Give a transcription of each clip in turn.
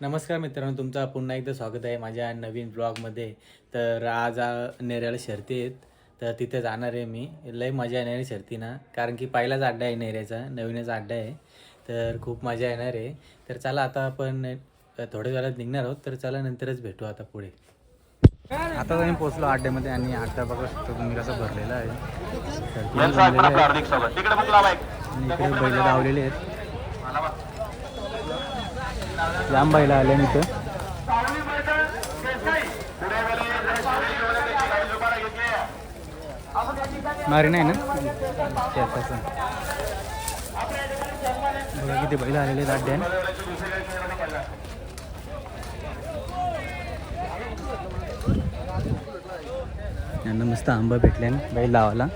नमस्कार मित्रांनो तुमचं पुन्हा एकदा स्वागत आहे माझ्या नवीन ब्लॉगमध्ये तर आज आ, नेऱ्याला शर्ती आहेत. तर तिथे जाणार आहे मी. लय मजा येणार आहे शर्तीना. कारण की पहिलाच अड्डा आहे नेऱ्याचा नवीनच अड्डा आहे. तर खूप मजा येणार आहे. तर चला आता आपण थोड्या वेळात निघणार आहोत. तर चला नंतरच भेटू आता पुढे. आता आम्ही पोहोचलो अड्ड्यामध्ये आणि अड्डा बघू शकतो तुम्ही कसं भरलेला आहे. आणि इकडे बैल लावलेले आहेत. लांब बैल आले इथं. मारी नाही ना? बघा किती बैल आलेले आहेत यांना मस्त आंबा भेटल्या बैल लावाला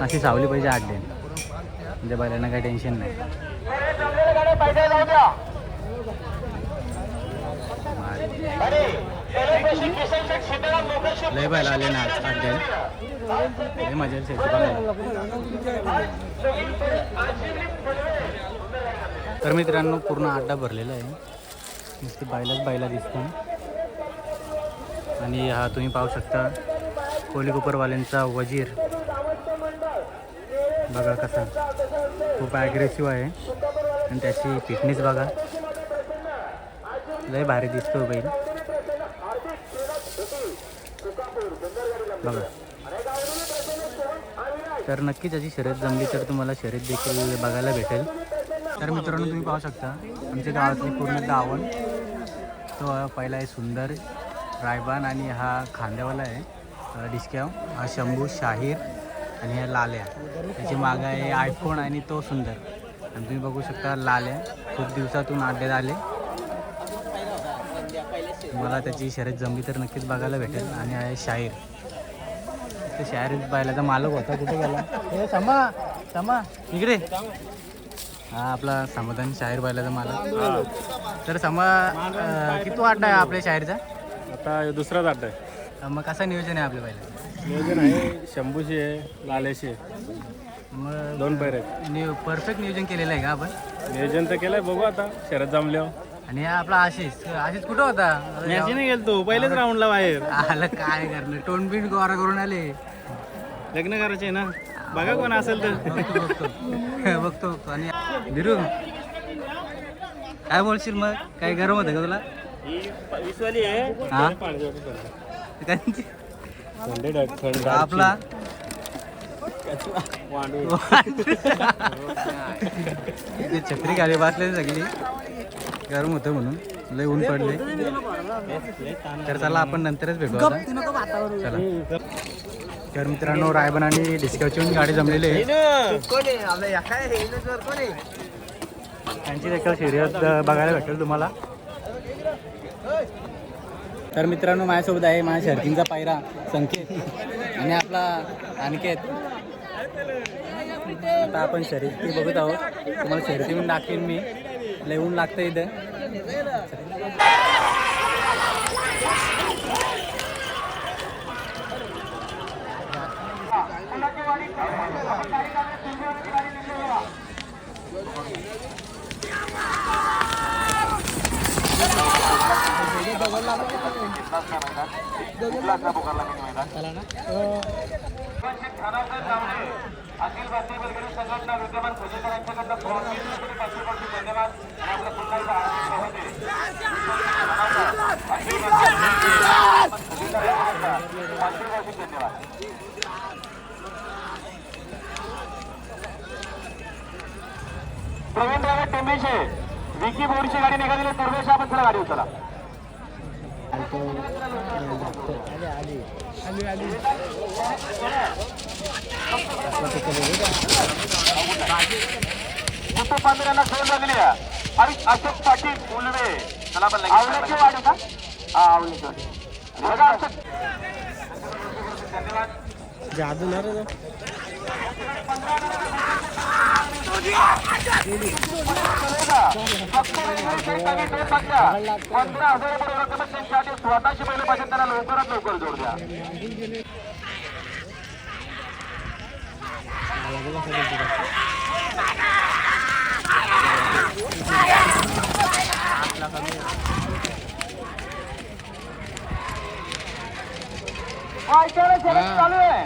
अशी सावली पाहिजे आठ अड्ड्यान म्हणजे बैलांना काही टेन्शन नाही. लय बैल आले ना आज लय मजा येईल तर मित्रांनो पूर्ण अड्डा भरलेला आहे. नुसती बैलाच बैला दिसतो आणि हा तुम्ही पाहू शकता कोलीकोपरवाल्यांचा वजीर. बघा कसा. खूप ॲग्रेसिव्ह आहे. आणि त्याची फिटनेस बघा. लय भारी दिसतो बैल. बघा. तर नक्कीच त्याची शर्यत जमली तर तुम्हाला शर्यत देखील बघायला भेटेल. तर मित्रांनो तुम्ही पाहू शकता आमच्या गावातली पूर्ण गावण तो पहिला आहे सुंदर रायबान आणि हा खांद्यावाला आहे डिस्क्याव. हा शंभू शाहीर आणि हा लाल्या. त्याची मागं आहे आयफोन आणि तो सुंदर. आणि तुम्ही बघू शकता लाल्या खूप दिवसातून अड्ड्यात आले. मला त्याची शर्यत जमली तर नक्कीच बघायला भेटेल. आणि आहे शाहीर. ते शाहीर बैलाचा मालक होता कुठे गेला? हे समा समा इकडे. हा आपला समाधान शाहीर बैलाचा मालक. तर समा किती अड्डा आहे आपल्या शाहीरचा? आता दुसराच अड्डा आहे. मग कसं नियोजन आहे आपल्या बैला नियोजन आहे शंभूशी आहे लालेशी आहे. मग दोन पैर आहेत. नियो परफेक्ट नियोजन केलेलं आहे का आपण? नियोजन तर केलंय बघू आता शरद जमल्यावर. आणि हा आपला आशिष. आशिष कुठं होता? नाही गेलतो पहिलेच राऊंडला बाहेर. आलं काय तोंड बिंड गोरा करून आले. लग्न करायचे ना? बघा कोण असेल तर. बघतो बघतो. बघतो बघतो. आणि बिरू काय बोलशील मग? काही गरम होतं का तुला? हा त्यांची- थंड. आपला ते छत्री खाली बसले सगळी. गरम होतं म्हणून. लय ऊन पडले. तर चला आपण नंतरच भेटू चला. तर मित्रांनो रायबन आणि डिस्कवची गाडी जमलेली आहे. त्यांची देखील शर्यत बघायला भेटेल तुम्हाला. तर मित्रांनो माझ्यासोबत आहे माझ्या शर्किंगचा पायरा संकेत आणि आपला अनिकेत. आता आपण शर्यती बघत आहोत. तुम्हाला शर्यती पण दाखवीन मी. लिहून लागतं इथं. अखिल भारतीय बैलगाडी संघटना विद्यमान पाचशे धन्यवाद. आणि आपल्या पुन्हा एकदा पाचशे धन्यवाद. प्रवीण ड्रायव्हर टेंबेशे विकी बोरची गाडी निघालेली आहे. पूर्वेश आपण चला गाडी उचला. उत्तर खेळ खेळून लागली आहे आणि अशोक पाटील उलवे चला आपण आवल्याची वाडी का हा आवल्याची वाडी बघा धन्यवाद जादू ना रे पंधरा हजार रुपये रक्कम पाहिजे त्यांना लवकरात लवकर जोड द्या चालू आहे.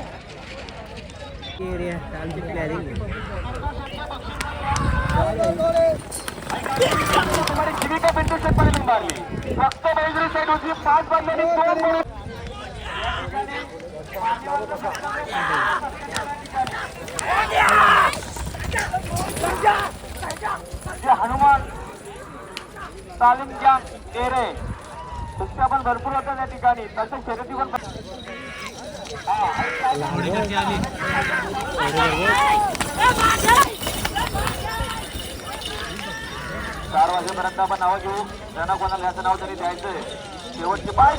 जीविका बिंदू शेतकरी मारली फक्त बैजरी साईड होती पाच बदल्याने दोन गोळे जे हनुमान तालीम ज्ञान डेरे कुस्त्या पण भरपूर होत्या त्या ठिकाणी तसं शर्यती पण चार वाजेपर्यंत आपण नावं घेऊ. त्यांना कोणाला याचं नाव तरी द्यायचंय शेवटची पाच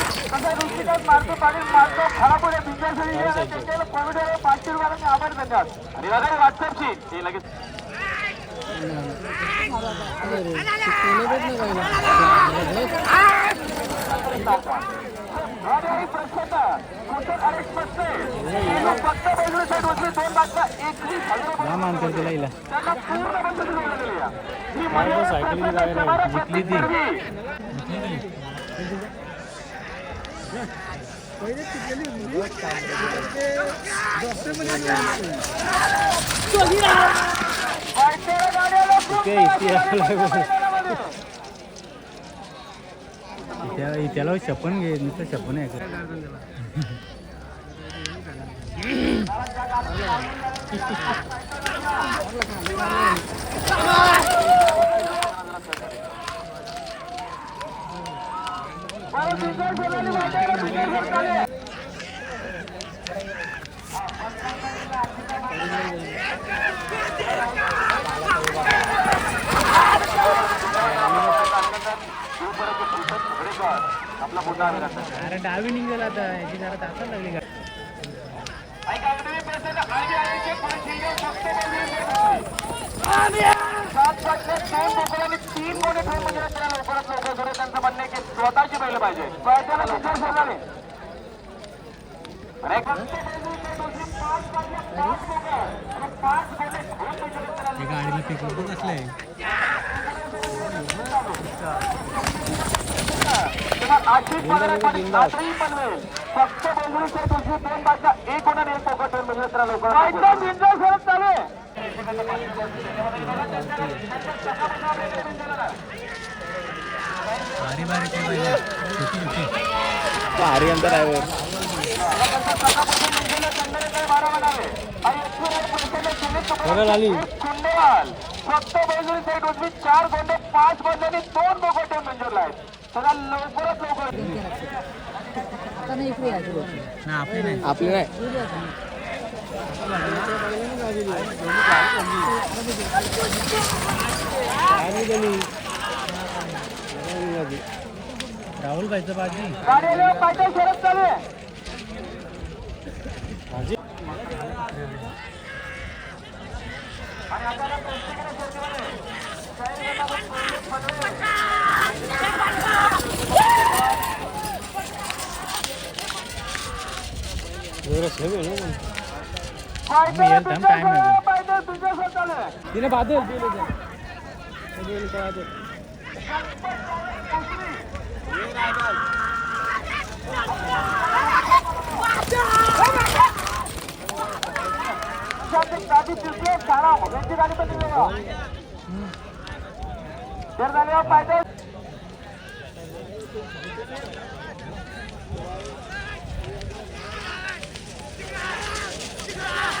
जाम अंतर दिला हिला सायकलीने जायला जिंकली ती. सर्वी. त्याला छप्पन घे नुसतं छप्पन आहे का? बरं, बिंजोर सोडलेली बायकोला बिंजोर सोडताले. आपला मुद्दा आलेला आहे. अरे डावी निघाला आता याची जरा तासाला लागली का? सात सातशे दोन बोकड आणि तीन मोठे ठेवून म्हणजे लवकरात लवकर करू. त्यांचं म्हणणं आहे की स्वतःची बैल पाहिजे. त्याला विचार शेजारी गाडीला पिकअप आहे आजही पनवेल फक्त बेंगळूरच्या दुसरी दोन बाजूला एक होणार एक पोकट ठेवून म्हणजे लवकर चालू आहे. भारी बघा. लाली. कुंडेवाल फक्त बेंगळूर साईड उजवी चार गोंडे पाच गोंड्यांनी दोन बोकट ठेवून मंजूरला आहेत. सगळा लवकरात लवकर. ना आपली नाही आपली नाही. राहुल भाईचं बाजी Gracias, ¿no? Miel tam time Dile Dile Yeah.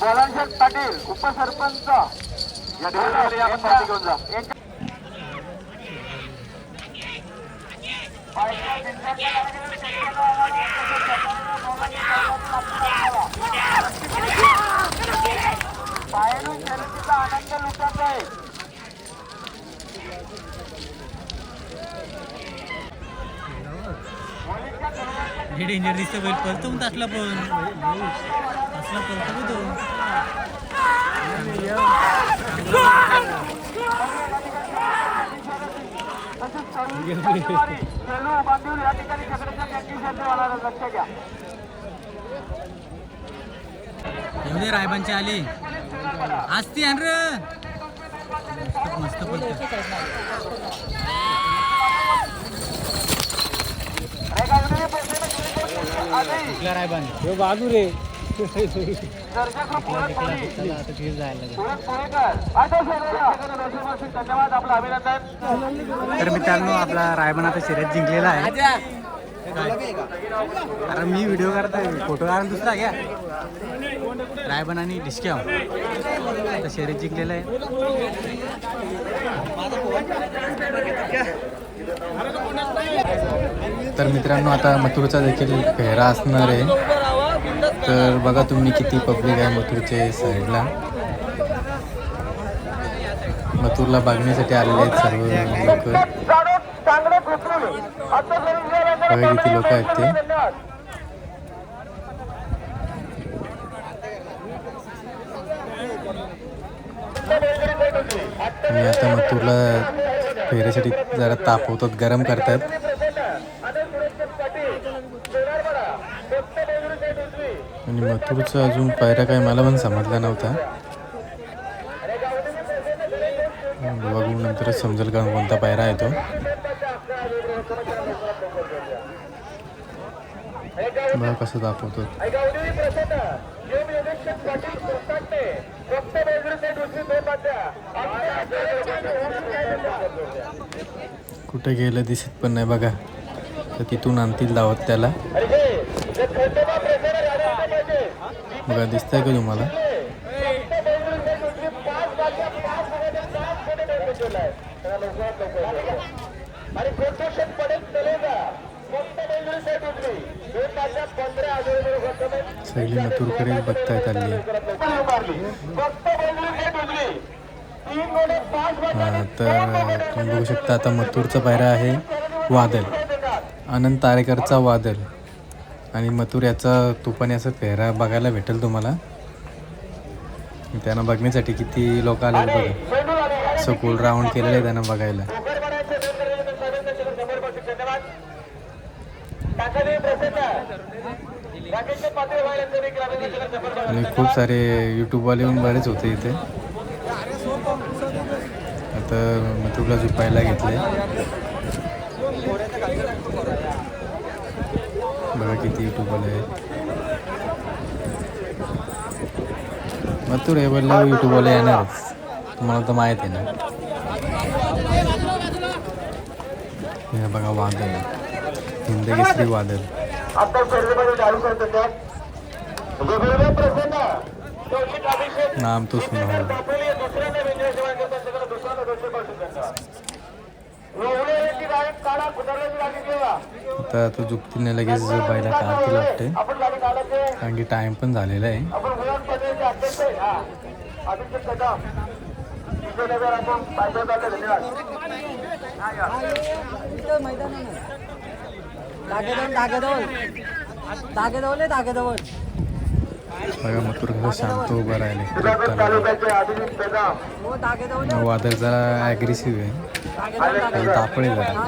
बोलांशेठ Patil उपसरपंच. या घेऊन जा. शर्यतीचा आनंद लुटायचा आहे. हे डेंजर दिसतं बैल पळतो मग असला पण. असला पळतो तो एवढे रायबांचे आले. असती अन र मस्त कुठला रायबान? बाजू रे धन्यवाद आपलं अभिनंदन. तर मित्रांनो आपला रायबन आता शर्यत जिंकलेला आहे. अरे मी व्हिडिओ करतोय. फोटो काढून दुसरा घ्या. रायबन आणि डिस्क्या. आता शरीर जिंकलेला आहे. तर मित्रांनो आता मथुरचा देखील फेरा असणार आहे. तर बघा तुम्ही किती पब्लिक आहे मथुरचे साईडला मथुरला बघण्यासाठी आलेले आहेत सर्व लोक. बघा किती लोक आहेत ते. आणि आता मथुरला फेऱ्यासाठी जरा तापवतात गरम करतात. आणि मथुरचा अजून पायरा काय मला पण समजला नव्हता बघू नंतरच समजेल का कोणता पायरा आहे तो. बघा कसं दाखवतो कुठे गेलं दिसत पण नाही बघा. तर तिथून आणतील दावत त्याला. बघा दिसतंय का तुम्हाला? अरे पडेल चलेगा शैली बेंगळूर सगळी बघतायत आली तर तुम्ही बघू शकता आता मथुरचा पायरा आहे वादल. अनंत तारेकरचा वादल. आणि मथुर याचा तुपाने असं पेहरा बघायला भेटेल तुम्हाला. त्यांना बघण्यासाठी किती लोक आले बघा. असं गोल राऊंड केलेलं आहे त्यांना बघायला. आणि खूप सारे यूट्यूबवाले येऊन बरेच होते इथे. आता मथुरला झुपायला घेतले बघा किती यूट्यूबवाले आहेत. मथुर हे बोलला यूट्यूबवाले येणारच. तुम्हाला तर माहीत आहे ना. हे बघा वाद आहे. वादळ करतो प्रसन्न चौशीत अभिषेक नाम तो सुना होगा आता. तो जुप्तीने लगेच बायला गाडी काढायचे कारण की टाइम पण झालेला आहे. आपण हा धागेजवळ धागेजवळ आहे धागेजवळ बघा मथुर कसं शांत उभं राहिले. हो वादळ जरा ॲग्रेसिव्ह आहे. तापळे जरा.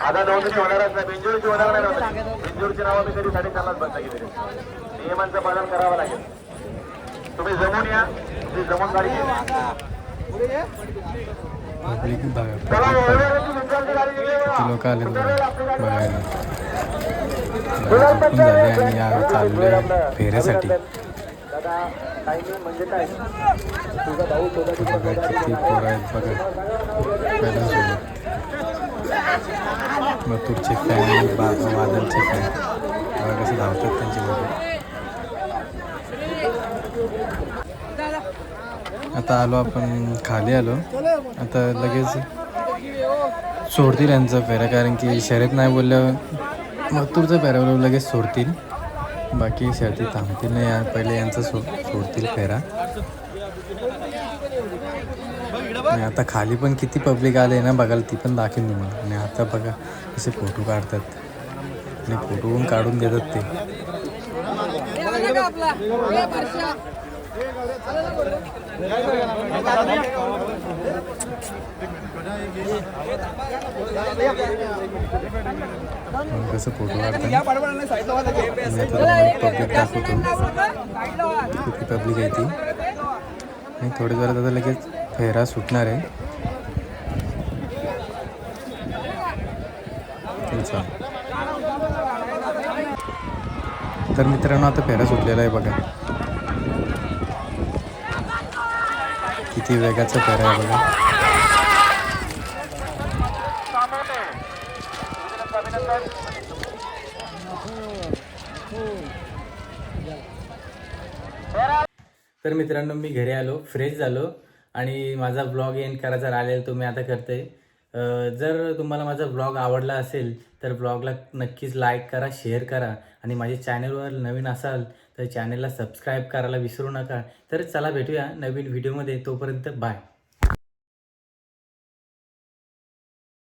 आता नोंदणी होणारच नाही बेंजूरची होणार नाही. नोंदणी बेंजूरची नावं मी कधी साडेचारलाच बंद केली नियमांचं पालन करावं लागेल. तुम्ही जमून या. ती जमून गाडी या. किती लोक आले बघा. बघायला झोपून झाले आणि आज चाललोय फेऱ्यासाठी. म्हणजे बघा किती पोरं आहेत बघा. पहिल्यांसोबत मथुरचे फॅन बा वादलचे फॅन बघा कसे धावतात त्यांचे बघा. आता आलो आपण खाली आलो. आता लगेच सोडतील यांचा फेरा कारण की शर्यत नाही बोलल्यावर मथुरचा फेरा बोलल्यावर लगेच सोडतील. बाकी शर्ती थांबतील नाही या- पहिले यांचा सो सोडतील फेरा. आणि आता खाली पण किती पब्लिक आले ना बघायला ती पण दाखवेन तुम्हाला. आणि आता बघा असे फोटो काढतात. आणि फोटो पण काढून देतात ते. कसं फोटो पब्लिक दाखवतो. किती पब्लिक आहे ती. आणि थोड्या वेळात आता लगेच फेरा सुटणार आहे. तर मित्रांनो आता फेरा सुटलेला आहे बघा. किती वेगाचा फेरा आहे बघा. तर मित्रांनो मी घरी आलो फ्रेश झालो आणि माझा ब्लॉग एंड करायचा राहिलेला तो मी आता करते जर तुम्हाला माझा ब्लॉग आवडला असेल तर ब्लॉगला नक्कीच लाईक करा शेअर करा. आणि माझ्या चॅनलवर नवीन असाल तर चॅनलला सबस्क्राईब करायला विसरू नका. तर चला भेटूया नवीन व्हिडिओमध्ये. तोपर्यंत बाय.